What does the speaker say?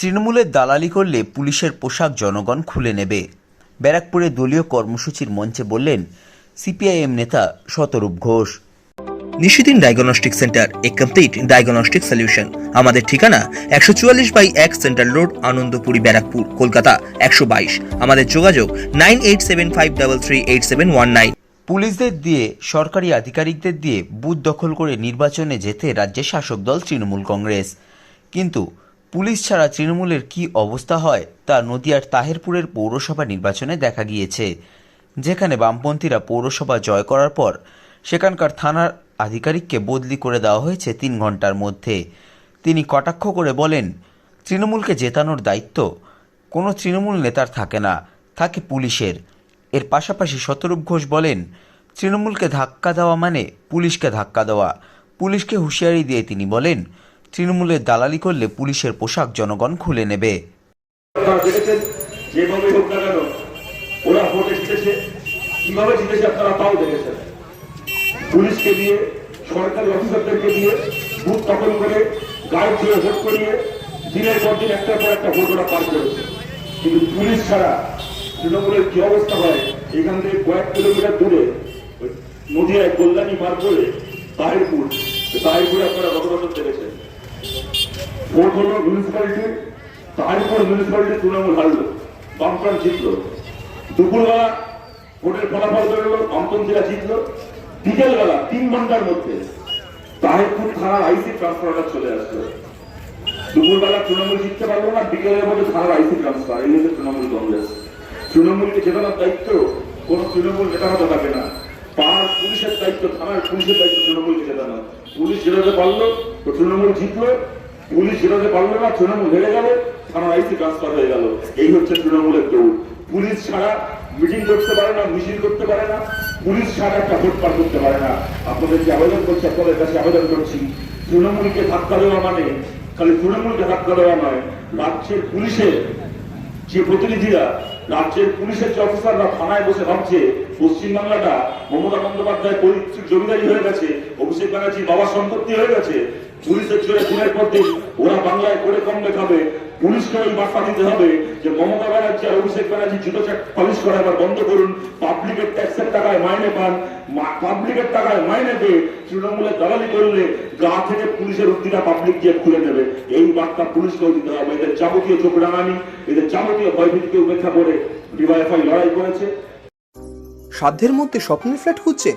তৃণমূলের দালালি করলে পুলিশের পোশাক জনগণ খুলে নেবে। ব্যারাকপুরে দলীয় কর্মসূচির মঞ্চে বললেন সিপিআইএম নেতা শতরূপ ঘোষ। নিশিদিন ডায়াগনস্টিক সেন্টার এ কমপ্লিট ডায়াগনস্টিক সলিউশন আমাদের ঠিকানা একশো চুয়াল্লিশ বাই এক সেন্ট্রাল রোড আনন্দপুরি ব্যারাকপুর কলকাতা একশো বাইশ। আমাদের যোগাযোগ nine eight seven five double three eight seven one nine. পুলিশদের দিয়ে সরকারি আধিকারিকদের দিয়ে বুথ দখল করে নির্বাচনে যেতে রাজ্যের শাসক দল তৃণমূল কংগ্রেস। কিন্তু পুলিশ ছাড়া তৃণমূলের কি অবস্থা হয় তা নদিয়ার তাহেরপুরের পৌরসভা নির্বাচনে দেখা গিয়েছে, যেখানে বামপন্থীরা পৌরসভা জয় করার পর সেখানকার থানার আধিকারিককে বদলি করে দেওয়া হয়েছে তিন ঘণ্টার মধ্যে। তিনি কটাক্ষ করে বলেন, তৃণমূলকে জেতানোর দায়িত্ব কোনো তৃণমূল নেতার থাকে না, থাকে পুলিশের। এর পাশাপাশি শতরূপ ঘোষ বলেন, তৃণমূলকে ধাক্কা দেওয়া মানে পুলিশকে ধাক্কা দেওয়া। পুলিশকে হুঁশিয়ারি দিয়ে তিনি বলেন তৃণমূলের দালালি করলে পুলিশের পোশাক জনগণ খুলে নেবে। দিনের পর দিন একটা পার করেছে। কিন্তু পুলিশ ছাড়া কি অবস্থা হয় নদিয়ায় কল্যাণী পার করে আপনারা দেখেছেন। ভোট হলো মিউনিসিপ্যালিটি তারপর মিউনিসিপ্যালিটি তৃণমূল হারলো, বামফ্রন্ট জিতলো। দুপুরবেলা ভোটের ফলাফল বেরোলো বামপন্থীরা জিতলো। বিকেলবেলা, তিন ঘণ্টার মধ্যে তাহিরপুর থানার আইসি ট্রান্সফারটা চলে আসলো। দুপুরবেলা তৃণমূল জিততে পারল না, বিকেলের মধ্যে থানার আইসি ট্রান্সফার এই হচ্ছে তৃণমূল কংগ্রেস। তৃণমূলকে জেতানোর দায়িত্ব, কোন তৃণমূল নেতা হতে থাকে না। পাড়ার পুলিশের দায়িত্ব, থানার পুলিশের দায়িত্ব তৃণমূলকে জেতানো পুলিশ জেতাতে পারল, তো তৃণমূল জিতলো। পুলিশ জেতাতে পারল না, তৃণমূল হেরে গেল থানার আইসি ট্রান্সফার হয়ে গেল। এই হচ্ছে তৃণমূলের দৌড়। পুলিশ ছাড়া মিটিং করতে পারে না, মিছিল করতে পারে না, পুলিশ ছাড়া একটা ভোট পার করতে পারে না। আপনাদেরকে আবেদন করছি, আপনাদের কাছে আবেদন করছি। তৃণমূলকে ধাক্কা দেওয়া মানে খালি তৃণমূলকে ধাক্কা দেওয়া নয়, রাজ্যের পুলিশের যে প্রতিনিধিরা, রাজ্যের পুলিশের যে অফিসাররা থানায় বসে ভাবছে, পশ্চিমবাংলাটা মমতা বন্দ্যোপাধ্যায় পৈতৃক জমিদারি হয়ে গেছে, অভিষেক ব্যানার্জি বাবার সম্পত্তি হয়ে গেছে পুলিশের জোরে দিনের পর ওরা বাংলায় করে কম দেখাবে পুলিশকে ওই বার্তা দিতে হবে যে মমতা ব্যানার্জি আর অভিষেক ব্যানার্জি জুতো চাক করা এবার বন্ধ করুন, পাবলিকের ট্যাক্সের টাকায় মাইনে পান পাবলিকের টাকায় মাইনে পেয়ে তৃণমূলের দালালি করলে গা থেকে পুলিশের উক্তিটা পাবলিক গিয়ে খুলে নেবে এই বার্তা পুলিশকেও দিতে হবে। এদের যাবতীয় চোখ রাঙানি, এদের যাবতীয় ভয়ভীতিকে উপেক্ষা করে ডিওয়াইফআই লড়াই করেছে। সাধ্যের মধ্যে স্বপ্নের ফ্ল্যাট খুঁজছেন?